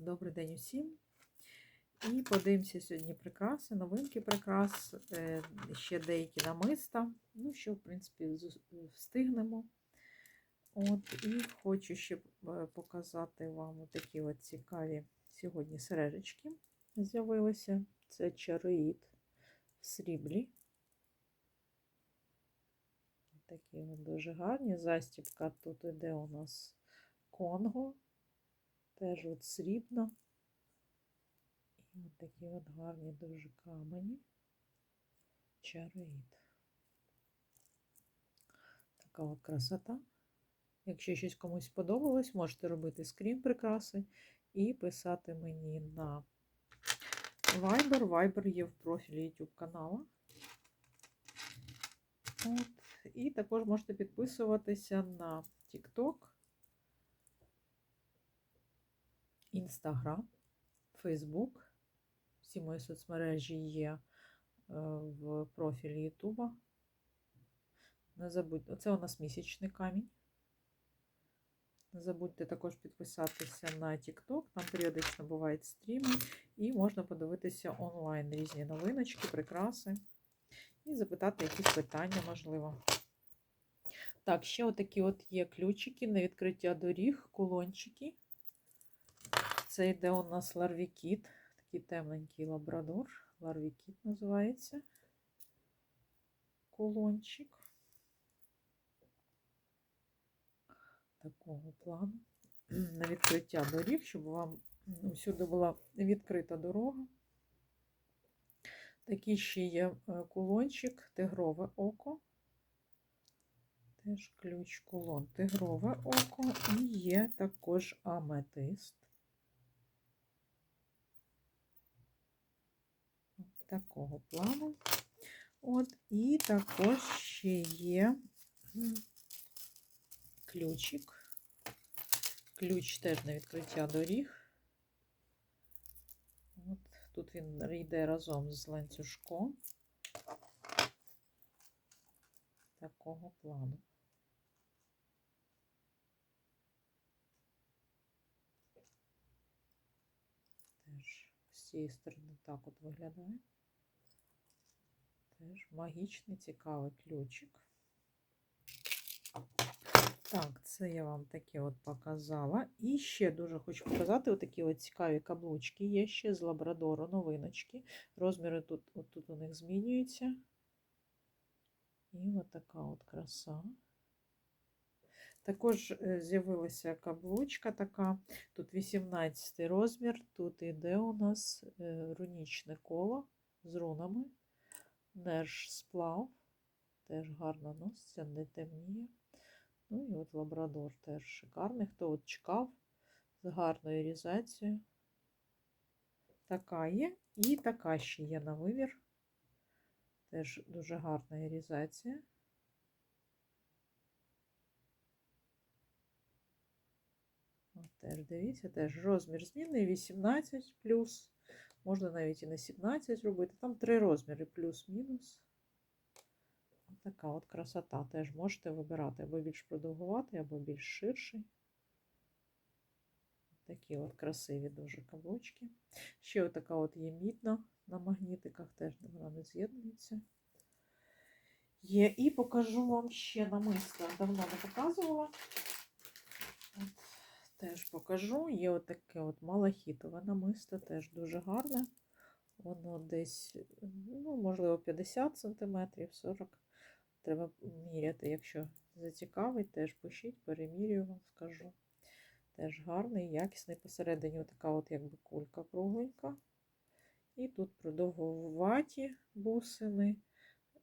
Добрий день усім. І подивимося сьогодні прикраси, новинки прикрас, е, ще деякі намиста. Ну, що, в принципі, встигнемо. От, і хочу ще е, показати вам такі от цікаві сьогодні сережечки з'явилися. Це чароїд в сріблі. Такі от дуже гарні. Застібка тут іде у нас Конго. Теж от срібна. І от такі от гарні дуже камені. Чароїд. Така от красота. Якщо щось комусь сподобалось, можете робити скрін прикраси і писати мені на Viber. Viber є в профілі YouTube каналу. От. І також можете підписуватися на TikTok. Інстаграм, Фейсбук. Всі мої соцмережі є е, в профілі Ютуба. Не забудьте, це у нас місячний камінь. Не забудьте також підписатися на TikTok, там періодично бувають стріми, і можна подивитися онлайн різні новиночки, прикраси і запитати якісь питання, можливо. Так, ще отакі от є ключики на відкриття доріг, кулончики. Це йде у нас ларвікіт, такий темненький лабрадор. Ларвікіт називається кулончик. Такого плану. На відкриття доріг, щоб вам всюди була відкрита дорога. Такий ще є е, кулончик, тигрове око. Теж ключ кулон, тигрове око і є також аметист. Такого плану. От, і також ще є ключик. Ключ теж на відкриття доріг. От, тут він йде разом з ланцюжком. Такого плану. Теж з цієї сторони так от виглядає. Теж магічний цікавий ключик. Так, це я вам таке от показала. І ще дуже хочу показати отакі от цікаві каблучки. Є ще з лабрадору новиночки. Розміри тут, от тут у них змінюються. І от така от краса. Також е, з'явилася каблучка така. Тут 18 розмір, тут іде у нас е, рунічне коло з рунами. Нерж сплав, теж гарно носиться, не темніє. Ну і от лабрадор теж шикарний. Хто от чекав з гарною різацією. Така є. І така ще є на вибір. Теж дуже гарна різація. От теж дивіться, теж розмір змінний 18 плюс. Можна навіть і на 17 робити. Там три розміри плюс-мінус. Така от красота. Теж можете вибирати або більш продовгуватий, або більш ширший. Такі от красиві дуже каблучки. Ще така от є мідна на магнітиках, теж вона не з'єднується. Є, і покажу вам ще намисто. Давно не показувала. Теж покажу. Є отаке от малахітове намисто, теж дуже гарне. Воно десь, ну, можливо, 50 см, 40 Треба міряти, якщо зацікавить, теж пишіть, перемірюю вам, скажу. Теж гарний, якісний. Посередині така от якби кулька кругленька. І тут продовгуваті бусини.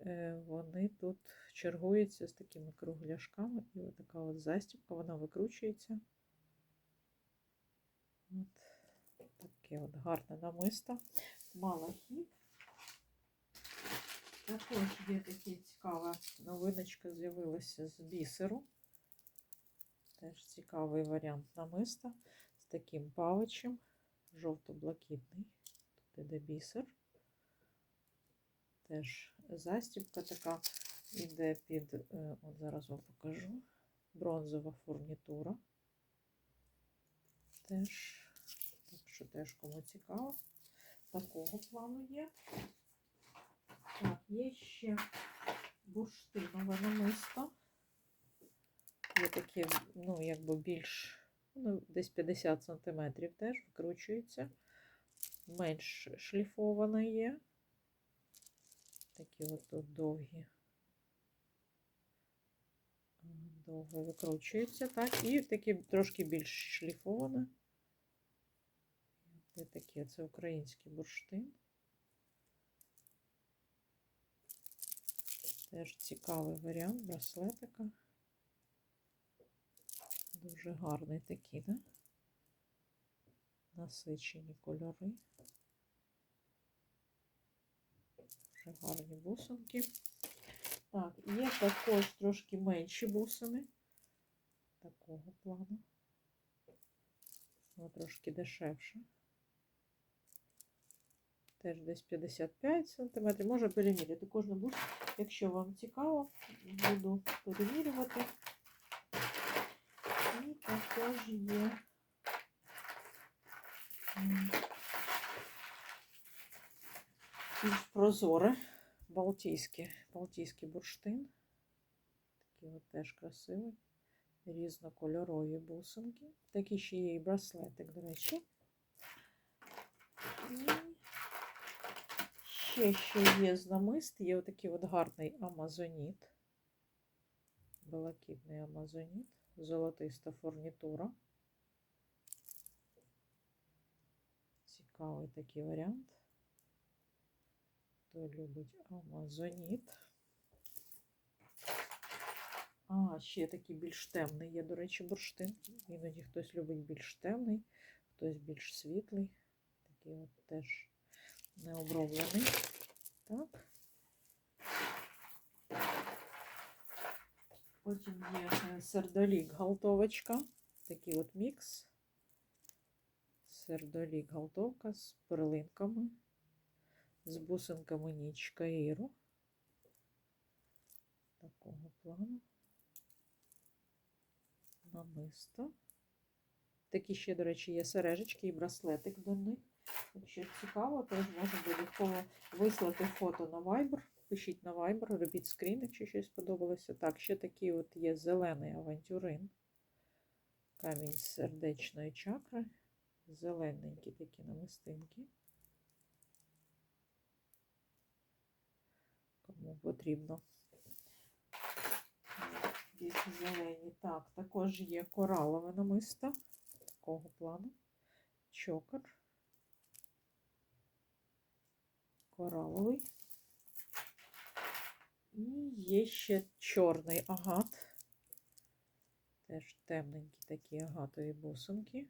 Е, Вони тут чергуються з такими кругляшками. І така от застібка, вона викручується. От таке от гарне намисто. Малахіт. Також є така цікава новиночка, з'явилася з бісеру. Теж цікавий варіант намиста з таким павичем, жовто-блакитний. Тут іде бісер. Теж застібка така іде під, е, от зараз вам покажу, бронзова фурнітура. Теж якщо теж кому цікаво. Такого плану є. Так, є ще бурштинове намисто. Є таке, ну, якби більш, ну, десь 50 см теж викручується. Менш шліфоване є. Такі от тут довгі. Довго викручується, так, і такі трошки більш шліфоване. Ось таке, це український бурштин. Теж цікавий варіант браслетика. Дуже гарний такий, да? Насичені кольори. Дуже гарні бусинки. Так, є також трошки менші бусини. Такого плану. Воно трошки дешевше. Теж десь 55 см. Може переміряти кожну бус, якщо вам цікаво, буду перемірювати. І також є прозоре балтійський, балтійський бурштин. Такий от теж красивий. Різнокольорові бусинки. Такі ще є і браслетик, до речі. І ще що є з намист, є отакий от гарний амазоніт. Блакитний амазоніт, золотиста фурнітура. Цікавий такий варіант. Хто любить амазоніт. А, ще такий більш темний є, до речі, бурштин. Іноді хтось любить більш темний, хтось більш світлий. Такий от теж необроблений. Так. Потім є е, сердолік галтовочка. Такий от мікс. Сердолік галтовка з перлинками, з бусинками нічка іру. Такого плану. Намисто. Такі ще, до речі, є сережечки і браслетик до них. Якщо цікаво, теж можна додатково вислати фото на Viber. Пишіть на Viber, робіть скрін, якщо щось сподобалося. Так, ще такий от є зелений авантюрин. Камінь сердечної чакри. Зелененькі такі намистинки. Кому потрібно. Десь зелені. Так, також є коралове намисто такого плану. Чокер. Кораловий. І є ще чорний агат. Теж темненькі такі агатові бусинки.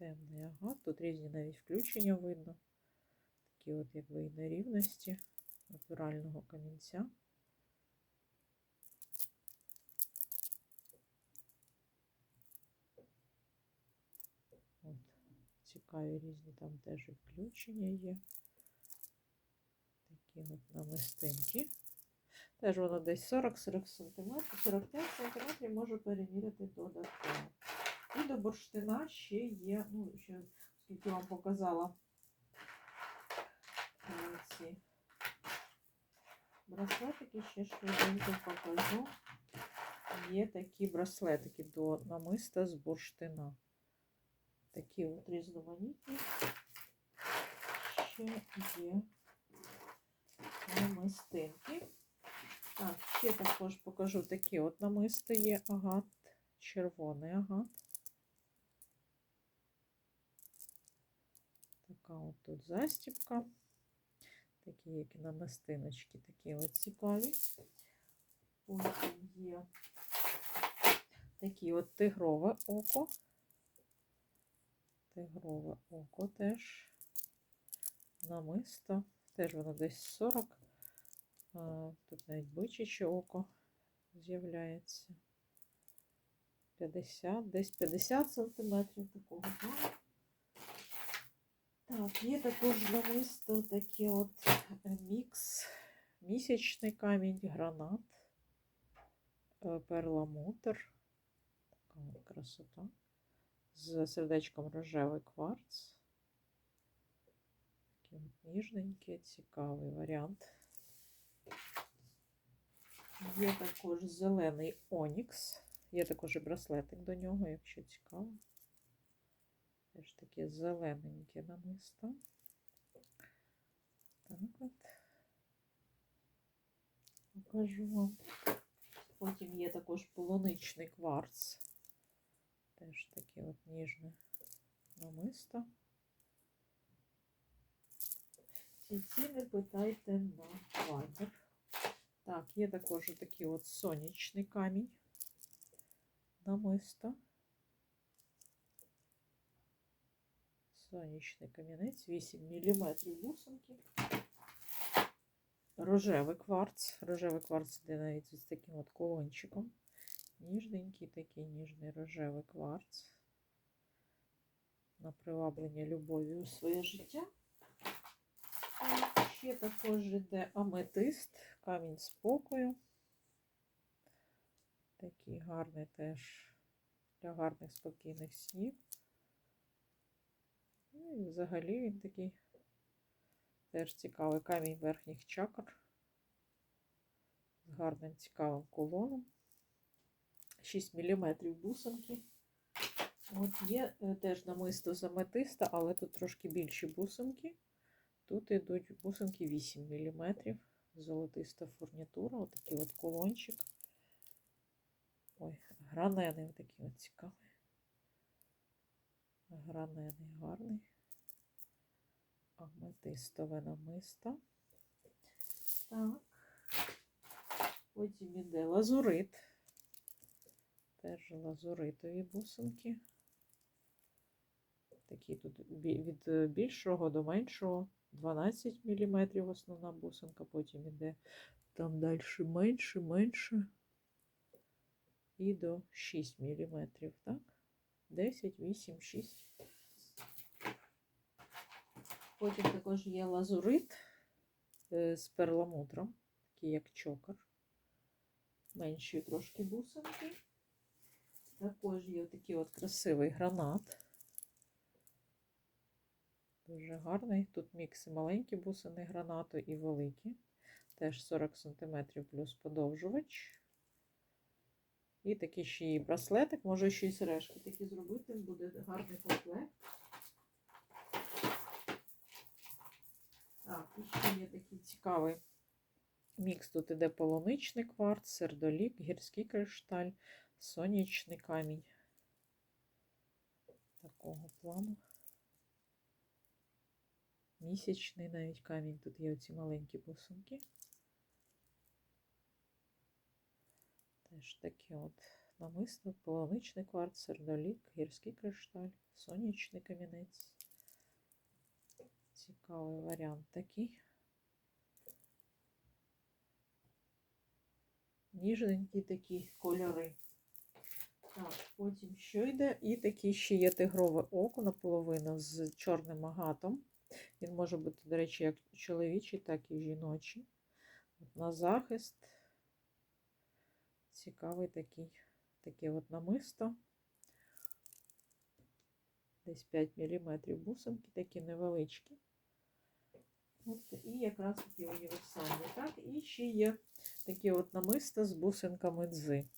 Темний агат. Тут різні навіть включення видно. Такі от якби і нерівності натурального камінця. От, цікаві різні там теж і включення є. Такі от намистинки. Теж воно десь 40-40 см, 45 см можу переміряти додатково. І до бурштина ще є, ну, ще, скільки вам показала ці браслетики, ще швиденько покажу. Є такі браслетики до намиста з бурштина. Такі от різноманітні. Ще є намистинки. Так, ще також покажу такі от намисти є агат, червоний агат. Така от тут застіпка. Такі, як і намистиночки, такі от цікаві. Потім є такі от тигрове око. Тигрове око теж. Намисто. Теж воно десь 40. Тут навіть бичаче око з'являється. 50, десь 50 сантиметрів такого. Так, є також намисто таке от е, мікс, місячний камінь, гранат. е, перламутр. Така от красота. З сердечком рожевий кварц. Такий ніжненький, цікавий варіант. Є також зелений онікс. Є також і браслетик до нього, якщо цікаво. Теж таке зелененьке намисто. Так от. Покажу вам. Потім є також полуничний кварц. Теж таке от ніжне намисто. Ці ціни питайте на Viber. Так, є також такий от сонячний камінь. Намисто. Сонячний камінець, 8 мм бусинки. Рожевий кварц. Рожевий кварц йде навіть з таким от колончиком. Ніжненький такий ніжний рожевий кварц. На приваблення любові у своє життя. Ще також йде аметист, камінь спокою. Такий гарний теж для гарних спокійних снів. Ну і взагалі він такий теж цікавий камінь верхніх чакр з гарним цікавим колоном. 6 мм бусинки. От є е, теж намисто з аметиста, але тут трошки більші бусинки. Тут йдуть бусинки 8 мм. Золотиста фурнітура, отакий от колончик. Ой, гранений отакий от цікавий. Гранений гарний. Аметистове намисто. Так. Потім іде лазурит. Теж лазуритові бусинки. Такі тут від е, більшого до меншого 12 мм основна бусинка, потім іде там далі менше, менше. І до 6 мм, так? 10, 8, 6. Потім також є лазурит е, з перламутром, такий як чокер. Менші трошки бусинки. Також є такий от красивий гранат. Дуже гарний. Тут мікс маленькі бусини гранату і великі. Теж 40 см плюс подовжувач. І такий ще і браслетик, може ще й сережки такі зробити, буде гарний комплект. Так, і ще є такий цікавий мікс. Тут іде полуничний кварц, сердолік, гірський кришталь, сонячний камінь. Такого плану. Місячний навіть камінь. Тут є оці маленькі бусинки. Теж такі от намисно, полуничний кварц, сердолік, гірський кришталь, сонячний камінець. Цікавий варіант такий. Ніжненькі такі кольори. Так, потім що йде? І такий ще є тигрове око наполовину з чорним агатом. Він може бути, до речі, як чоловічий, так і жіночий. На захист. Цікавий такий, таке от намисто. Десь 5 мм бусинки, такі невеличкі. От, і якраз такі універсальні. Так, і ще є такі от намиста з бусинками дзи.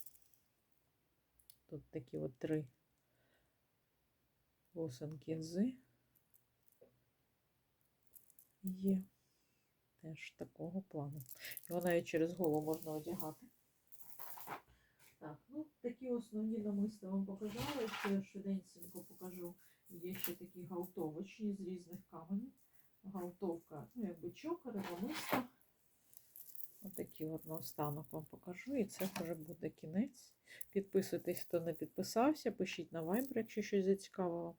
Тут такі от три бусинки дзи. Є теж такого плану. Його навіть через голову можна одягати. Основні намиста вам показала. Ще швиденько покажу. Є ще такі галтовочні з різних каменів. Галтовка, ну, якби чокери, намиста. Отакі от наостанок вам покажу. І це вже буде кінець. Підписуйтесь, хто не підписався, пишіть на Viber, якщо щось зацікавило.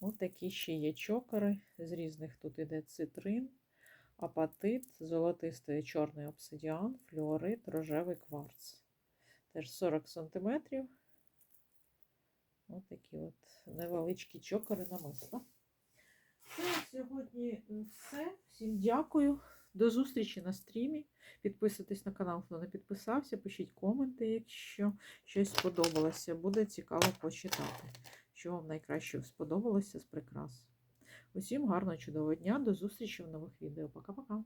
Ось такі ще є чокери. З різних тут іде цитрин, апатит, золотистий чорний обсидіан, флюорит, рожевий кварц. Теж 40 см. Ось такі от невеличкі чокери намисла. Це сьогодні все. Всім дякую. До зустрічі на стрімі. Підписуйтесь на канал, хто не підписався. Пишіть коменти, якщо щось сподобалося. Буде цікаво почитати, що вам найкраще сподобалося з прикрас. Усім гарного чудового дня. До зустрічі в нових відео. Пока-пока.